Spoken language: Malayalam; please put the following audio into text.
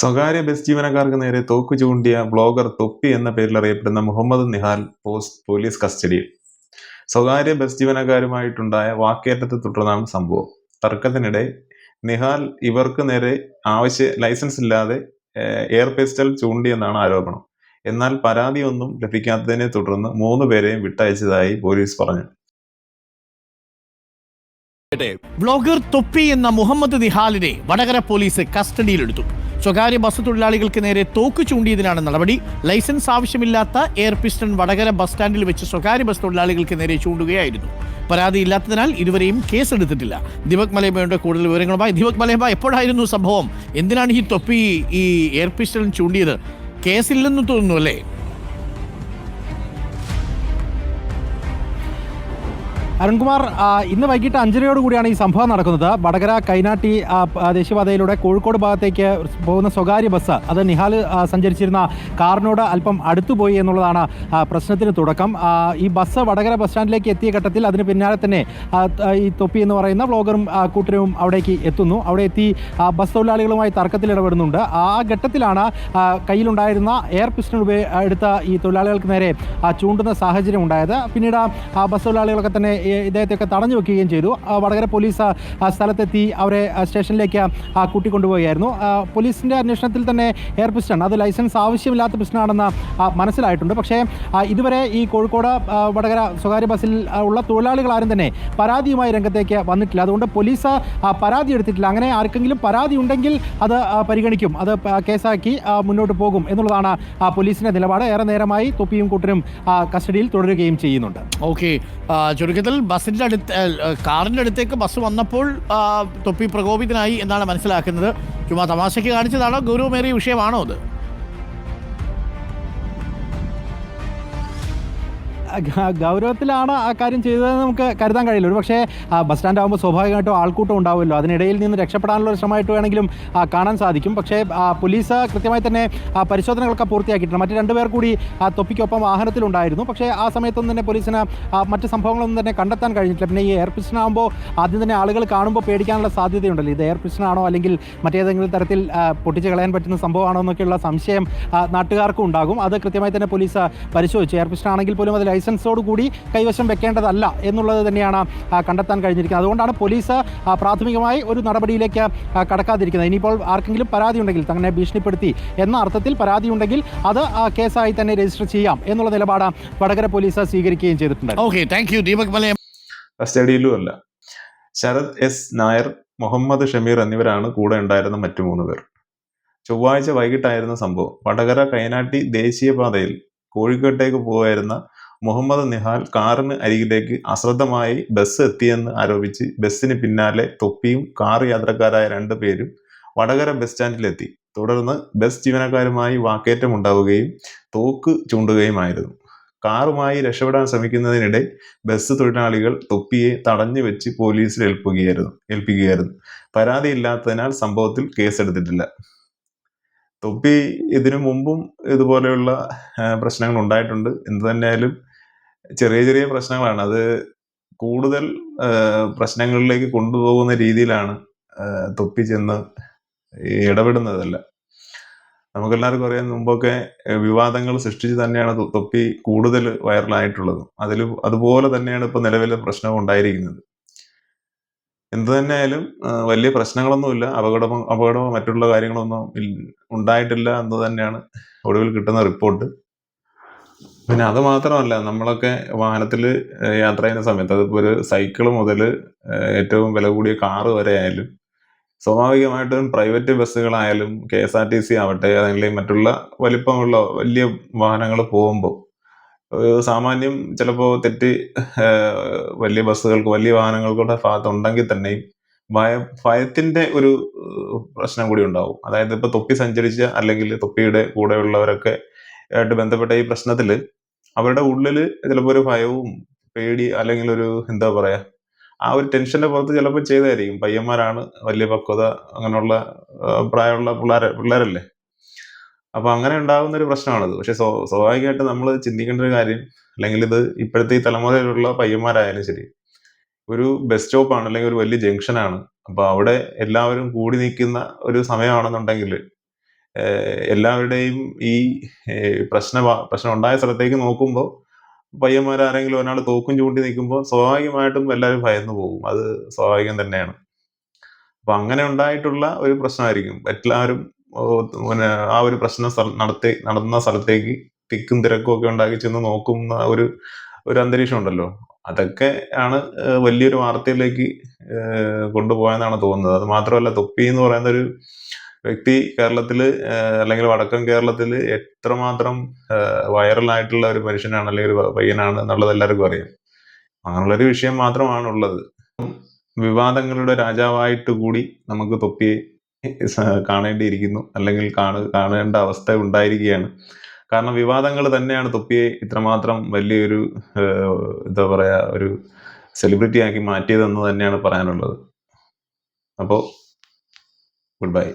സ്വകാര്യ ബസ് ജീവനക്കാർക്ക് നേരെ തോക്ക് ചൂണ്ടിയ ബ്ലോഗർ തൊപ്പി എന്ന പേരിൽ അറിയപ്പെടുന്ന മുഹമ്മദ് നിഹാൽ പോസ്റ്റ് പോലീസ് കസ്റ്റഡിയിൽ സ്വകാര്യ ബസ് ജീവനക്കാരുമായിട്ടുണ്ടായ വാക്കേറ്റത്തെ തുടർന്നാണ് സംഭവം. തർക്കത്തിനിടെ നിഹാൽ ഇവർക്ക് നേരെ ആവശ്യ ലൈസൻസ് ഇല്ലാതെ എയർ പിസ്റ്റൽ ചൂണ്ടിയെന്നാണ് ആരോപണം. എന്നാൽ പരാതിയൊന്നും ലഭിക്കാത്തതിനെ തുടർന്ന് മൂന്ന് പേരെയും വിട്ടയച്ചതായി പോലീസ് പറഞ്ഞു. ബ്ലോഗർ തൊപ്പി എന്ന മുഹമ്മദ് നിഹാലിനെ വടകര പോലീസ് കസ്റ്റഡിയിലെടുത്തു. സ്വകാര്യ ബസ് തൊഴിലാളികൾക്ക് നേരെ തോക്ക് ചൂണ്ടിയതിനാണ് നടപടി. ലൈസൻസ് ആവശ്യമില്ലാത്ത എയർ പിസ്റ്റൺ വടകര ബസ് സ്റ്റാൻഡിൽ വെച്ച് സ്വകാര്യ ബസ് തൊഴിലാളികൾക്ക് നേരെ ചൂണ്ടുകയായിരുന്നു. പരാതി ഇല്ലാത്തതിനാൽ ഇരുവരെയും കേസെടുത്തിട്ടില്ല. ദീപക് മലയമ്മയുടെ കൂടുതൽ വിവരങ്ങളുമായി. ദീപക് മലയമ്മ എപ്പോഴായിരുന്നു സംഭവം? എന്തിനാണ് ഈ തൊപ്പി ഈ എയർ പിസ്റ്റൺ ചൂണ്ടിയത്? കേസില്ലെന്ന് തോന്നുന്നു അല്ലേ? അരുൺകുമാർ ഇന്ന് വൈകിട്ട് അഞ്ചരയോട് കൂടിയാണ് ഈ സംഭവം നടക്കുന്നത്. വടകര കൈനാട്ടി ദേശീയപാതയിലൂടെ കോഴിക്കോട് ഭാഗത്തേക്ക് പോകുന്ന സ്വകാര്യ ബസ് അത് നിഹാൽ സഞ്ചരിച്ചിരുന്ന കാറിനോട് അല്പം അടുത്തുപോയി എന്നുള്ളതാണ് പ്രശ്നത്തിന് തുടക്കം. ഈ ബസ് വടകര ബസ് സ്റ്റാൻഡിലേക്ക് എത്തിയ ഘട്ടത്തിൽ അതിന് പിന്നാലെ തന്നെ ഈ തൊപ്പി എന്ന് പറയുന്ന വ്ളോഗറും കൂട്ടരും അവിടേക്ക് എത്തുന്നു. അവിടെ എത്തി ബസ് തൊഴിലാളികളുമായി തർക്കത്തിൽ ഇടപെടുന്നുണ്ട്. ആ ഘട്ടത്തിലാണ് കയ്യിലുണ്ടായിരുന്ന എയർ പിസ്റ്റൺ എടുത്ത ഈ തൊഴിലാളികൾക്ക് നേരെ ചൂണ്ടുന്ന സാഹചര്യം ഉണ്ടായത്. പിന്നീട് ആ ബസ് തൊഴിലാളികളൊക്കെ തന്നെ ഇദ്ദേഹത്തെയൊക്കെ തടഞ്ഞു വെക്കുകയും ചെയ്തു. വടകര പോലീസ് സ്ഥലത്തെത്തി അവരെ സ്റ്റേഷനിലേക്ക് കൂട്ടി കൂട്ടിക്കൊണ്ടുപോവുകയായിരുന്നു. പോലീസിന്റെ അന്വേഷണത്തിൽ തന്നെ എയർ പിസ്റ്റൺ അത് ലൈസൻസ് ആവശ്യമില്ലാത്ത പിസ്റ്റണാണെന്ന് മനസ്സിലായിട്ടുണ്ട്. പക്ഷേ ഇതുവരെ ഈ കോഴിക്കോട് വടകര സ്വകാര്യ ബസ്സിൽ ഉള്ള തൊഴിലാളികൾ ആരും തന്നെ പരാതിയുമായി രംഗത്തേക്ക് വന്നിട്ടില്ല. അതുകൊണ്ട് പോലീസ് പരാതി എടുത്തിട്ടില്ല. അങ്ങനെ ആർക്കെങ്കിലും പരാതി ഉണ്ടെങ്കിൽ അത് പരിഗണിക്കും. അത് കേസാക്കി മുന്നോട്ട് പോകും എന്നുള്ളതാണ് പോലീസിന്റെ നിലപാട്. ഏറെ നേരമായി തൊപ്പിയും കൂട്ടരും കസ്റ്റഡിയിൽ തുടരുകയും ചെയ്യുന്നുണ്ട്. ഓക്കെ. ചുരുക്കത്തിൽ ബസ്സിന്റെ അടുത്ത് കാറിന്റെ അടുത്തേക്ക് ബസ് വന്നപ്പോൾ തൊപ്പി പ്രകോപിതനായി എന്നാണ് മനസ്സിലാക്കുന്നത്. ചുമ്മാ തമാശയ്ക്ക് കാണിച്ചതാണോ ഗൗരവമേറിയ വിഷയമാണോ അത്? ഗൗരവത്തിലാണ് ആ കാര്യം ചെയ്തതെന്ന് നമുക്ക് കരുതാൻ കഴിയില്ല. ഒരു പക്ഷേ ബസ് സ്റ്റാൻഡ് ആകുമ്പോൾ സ്വാഭാവികമായിട്ടും ആൾക്കൂട്ടം ഉണ്ടാവുമല്ലോ. അതിനിടയിൽ നിന്ന് രക്ഷപ്പെടാനുള്ള ഒരു ശ്രമമായിട്ട് വേണമെങ്കിലും കാണാൻ സാധിക്കും. പക്ഷേ പോലീസ് കൃത്യമായി തന്നെ പരിശോധനകളൊക്കെ പൂർത്തിയാക്കിയിട്ടുണ്ട്. മറ്റ് രണ്ടുപേർ കൂടി തൊപ്പിക്കൊപ്പം വാഹനത്തിലുണ്ടായിരുന്നു. പക്ഷേ ആ സമയത്തൊന്നും തന്നെ പോലീസിന് മറ്റ് സംഭവങ്ങളൊന്നും തന്നെ കണ്ടെത്താൻ കഴിഞ്ഞിട്ടില്ല. പിന്നെ ഈ എയർ പിസ്റ്റനാകുമ്പോൾ ആദ്യം തന്നെ ആളുകൾ കാണുമ്പോൾ പേടിക്കാനുള്ള സാധ്യതയുണ്ടല്ലോ. ഇത് എയർ പിസ്റ്റനാണോ അല്ലെങ്കിൽ മറ്റേതെങ്കിലും തരത്തിൽ പൊട്ടിച്ച് കളയാൻ പറ്റുന്ന സംഭവമാണോ എന്നൊക്കെയുള്ള സംശയം നാട്ടുകാർക്കും ഉണ്ടാകും. അത് കൃത്യമായി തന്നെ പോലീസ് പരിശോധിച്ചു. എയർ പിസ്റ്റനാണെങ്കിൽ പോലും അത് ലൈസൻസോട് കൂടി കൈവശം വെക്കേണ്ടതല്ല എന്നുള്ളത് തന്നെയാണ് കണ്ടെത്താൻ കഴിഞ്ഞിരിക്കുന്നത്. അതുകൊണ്ടാണ് പോലീസ് പ്രാഥമികമായി ഒരു നടപടിയിലേക്ക് കടക്കാതിരിക്കുന്നത്. ഇനിയിപ്പോൾ ആർക്കെങ്കിലും പരാതി ഉണ്ടെങ്കിൽ തന്നെ ഭീഷണിപ്പെടുത്തി എന്ന അർത്ഥത്തിൽ പരാതി ഉണ്ടെങ്കിൽ അത് കേസായി തന്നെ രജിസ്റ്റർ ചെയ്യാം എന്നുള്ള നിലപാട് വടകര പോലീസ് സ്വീകരിക്കുകയും ചെയ്തിട്ടുണ്ട് okay thank you Deepak Malayam. കസ്റ്റഡിയിലും അല്ല. ശരത് എസ്. നായർ മുഹമ്മദ് ഷമീർ എന്നിവരാണ് കൂടെ ഉണ്ടായിരുന്ന മറ്റു മൂന്ന് പേർ. ചൊവ്വാഴ്ച വൈകിട്ടായിരുന്നു സംഭവം. വടകര കൈനാട്ടി ദേശീയപാതയിൽ കോഴിക്കോട്ടേക്ക് പോകായിരുന്ന മുഹമ്മദ് നിഹാൽ കാറിന് അരികിലേക്ക് അശ്രദ്ധമായി ബസ് എത്തിയെന്ന് ആരോപിച്ച് ബസ്സിന് പിന്നാലെ തൊപ്പിയും കാർ യാത്രക്കാരായ രണ്ടു പേരും വടകര ബസ് സ്റ്റാൻഡിലെത്തി തുടർന്ന് ബസ് ജീവനക്കാരുമായി വാക്കേറ്റം ഉണ്ടാവുകയും തോക്ക് ചൂണ്ടുകയുമായിരുന്നു. കാറുമായി രക്ഷപ്പെടാൻ ശ്രമിക്കുന്നതിനിടെ ബസ് തൊഴിലാളികൾ തൊപ്പിയെ തടഞ്ഞു വെച്ച് പോലീസിൽ ഏൽപ്പിക്കുകയായിരുന്നു ഏൽപ്പിക്കുകയായിരുന്നു. പരാതിയില്ലാത്തതിനാൽ സംഭവത്തിൽ കേസെടുത്തിട്ടില്ല. തൊപ്പി ഇതിനു മുമ്പും ഇതുപോലെയുള്ള പ്രശ്നങ്ങൾ ഉണ്ടായിട്ടുണ്ട്. എന്തു തന്നെയായാലും ചെറിയ ചെറിയ പ്രശ്നങ്ങളാണ്. അത് കൂടുതൽ പ്രശ്നങ്ങളിലേക്ക് കൊണ്ടുപോകുന്ന രീതിയിലാണ് തൊപ്പി ചെന്ന് ഇടപെടുന്നതല്ല. നമുക്കെല്ലാവർക്കും അറിയാം മുമ്പൊക്കെ വിവാദങ്ങൾ സൃഷ്ടിച്ച് തന്നെയാണ് തൊപ്പി കൂടുതൽ വൈറലായിട്ടുള്ളത്. അതിൽ അതുപോലെ തന്നെയാണ് ഇപ്പൊ നിലവിലെ പ്രശ്നവും ഉണ്ടായിരിക്കുന്നത്. എന്തു തന്നെയായാലും വലിയ പ്രശ്നങ്ങളൊന്നുമില്ല. അപകടമോ അപകടമോ മറ്റുള്ള കാര്യങ്ങളൊന്നും ഉണ്ടായിട്ടില്ല എന്ന് തന്നെയാണ് ഒടുവിൽ കിട്ടുന്ന റിപ്പോർട്ട്. പിന്നെ അത് മാത്രമല്ല നമ്മളൊക്കെ വാഹനത്തിൽ യാത്ര ചെയ്യുന്ന സമയത്ത് അതിപ്പോ ഒരു സൈക്കിൾ മുതൽ ഏറ്റവും വില കൂടിയ കാറ് വരെ ആയാലും സ്വാഭാവികമായിട്ടും private ബസ്സുകളായാലും K S R T C ആവട്ടെ അല്ലെങ്കിൽ മറ്റുള്ള വലിപ്പമുള്ള വലിയ വാഹനങ്ങൾ പോകുമ്പോൾ സാമാന്യം ചിലപ്പോൾ തെറ്റ് വലിയ ബസ്സുകൾക്ക് വലിയ വാഹനങ്ങൾക്കൂടെ ഭാഗത്ത് ഉണ്ടെങ്കിൽ തന്നെയും ഭയ ഭയത്തിന്റെ ഒരു പ്രശ്നം കൂടി ഉണ്ടാവും. അതായത് ഇപ്പൊ തൊപ്പി സഞ്ചരിച്ച അല്ലെങ്കിൽ തൊപ്പിയുടെ കൂടെയുള്ളവരൊക്കെ ആയിട്ട് ബന്ധപ്പെട്ട ഈ പ്രശ്നത്തിൽ അവരുടെ ഉള്ളിൽ ചിലപ്പോൾ ഒരു ഭയവും പേടി അല്ലെങ്കിൽ ഒരു എന്താ പറയാ ആ ഒരു ടെൻഷന്റെ പുറത്ത് ചിലപ്പോൾ ചെയ്തായിരിക്കും. പയ്യന്മാരാണ് വലിയ പക്വത അങ്ങനെയുള്ള പ്രായമുള്ള പിള്ളേരെ പിള്ളേരല്ലേ? അപ്പൊ അങ്ങനെ ഉണ്ടാകുന്ന ഒരു പ്രശ്നമാണിത്. പക്ഷെ സ്വ- സ്വാഭാവികമായിട്ട് നമ്മൾ ചിന്തിക്കേണ്ട ഒരു കാര്യം അല്ലെങ്കിൽ ഇത് ഇപ്പോഴത്തെ ഈ തലമുറയിലുള്ള പയ്യന്മാരായാലും ശരി ഒരു ബസ് സ്റ്റോപ്പാണ് അല്ലെങ്കിൽ ഒരു വലിയ ജംഗ്ഷനാണ്. അപ്പൊ അവിടെ എല്ലാവരും കൂടി നിൽക്കുന്ന ഒരു സമയമാണെന്നുണ്ടെങ്കിൽ എല്ലാവരുടെയും ഈ പ്രശ്ന പ്രശ്നം ഉണ്ടായ സ്ഥലത്തേക്ക് നോക്കുമ്പോൾ പയ്യന്മാരാരെങ്കിലും ഒരാൾ തോക്കും ചൂണ്ടി നിൽക്കുമ്പോൾ സ്വാഭാവികമായിട്ടും എല്ലാവരും ഭയന്നു പോകും. അത് സ്വാഭാവികം തന്നെയാണ്. അപ്പൊ അങ്ങനെ ഉണ്ടായിട്ടുള്ള ഒരു പ്രശ്നമായിരിക്കും. എല്ലാവരും പിന്നെ ആ ഒരു പ്രശ്നം നടത്തി നടന്ന സ്ഥലത്തേക്ക് തിക്കും തിരക്കും ഒക്കെ ഉണ്ടാക്കി ചെന്ന് നോക്കുന്ന ഒരു ഒരു അന്തരീക്ഷം ഉണ്ടല്ലോ. അതൊക്കെ ആണ് വലിയൊരു വാർത്തയിലേക്ക് കൊണ്ടുപോയെന്നാണ് തോന്നുന്നത്. അത് മാത്രമല്ല തൊപ്പി എന്ന് പറയുന്ന ഒരു വ്യക്തി കേരളത്തിൽ ഏഹ് അല്ലെങ്കിൽ വടക്കൻ കേരളത്തിൽ എത്രമാത്രം വൈറലായിട്ടുള്ള ഒരു മനുഷ്യനാണ് അല്ലെങ്കിൽ ഒരു പയ്യനാണ് എന്നുള്ളത് എല്ലാവർക്കും അറിയാം. അങ്ങനെയുള്ളൊരു വിഷയം മാത്രമാണ് ഉള്ളത് വിവാദങ്ങളുടെ രാജാവായിട്ട് കൂടി നമുക്ക് തൊപ്പി കാണേണ്ടിയിരിക്കുന്നു അല്ലെങ്കിൽ കാണ കാണേണ്ട അവസ്ഥ ഉണ്ടായിരിക്കുകയാണ്. കാരണം വിവാദങ്ങൾ തന്നെയാണ് തൊപ്പിയെ ഇത്രമാത്രം വലിയൊരു എന്താ പറയാ ഒരു സെലിബ്രിറ്റി ആക്കി മാറ്റിയതെന്ന് തന്നെയാണ് പറയാനുള്ളത്. അപ്പോൾ ഗുഡ് ബൈ.